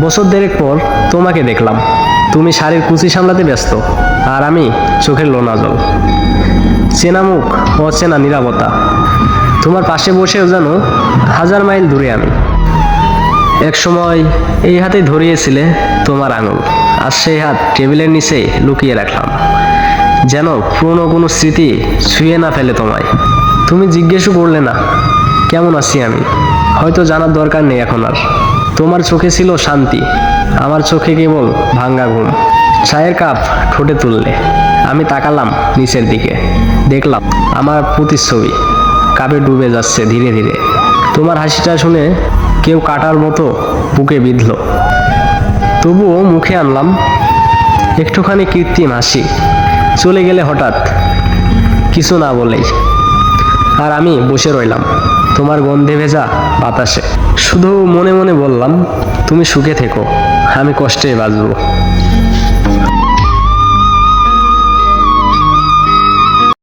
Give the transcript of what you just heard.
বছর দেড়েক পর তোমাকে দেখলাম। তুমি শাড়ির কুচি সামলাতে ব্যস্ত, আর আমি চোখের লোনা জল। চেনা মুখ, অচেনা নিরাপত্তা। তোমার পাশে বসেও যেন হাজার মাইল দূরে আমি। এক সময় এই হাতে ধরিয়েছিলে তোমার আঙুল, আর সেই হাত টেবিলের নিচে লুকিয়ে রাখলাম। যেন পুরনো কোনো স্মৃতি ছুঁয়ে না ফেলে তোমায়। তুমি জিজ্ঞেসও করলে না, কেমন আছি আমি? হয়তো জানার দরকার নেই এখন আর। তোমার চোখে ছিল শান্তি, আমার চোখে কেবল ভাঙ্গা ঘুম। চায়ের কাপ ঠোঁটে তুললে, আমি তাকালাম নিচের দিকে। দেখলাম আমার প্রতিচ্ছবি কাপে ডুবে যাচ্ছে ধীরে ধীরে। তোমার হাসিটা শুনে কেউ কাটার মতো বুকে বিঁধল। তবুও মুখে আনলাম একটুখানি কৃত্রিম হাসি। চলে গেলে হঠাৎ কিছু না বলেই আর আমি বসে রইলাম। তোমার গন্ধে ভেজা বাতাসে। শুধু মনে মনে বললাম, তুমি সুখে থেকো, আমি কষ্টে বাঁচবো।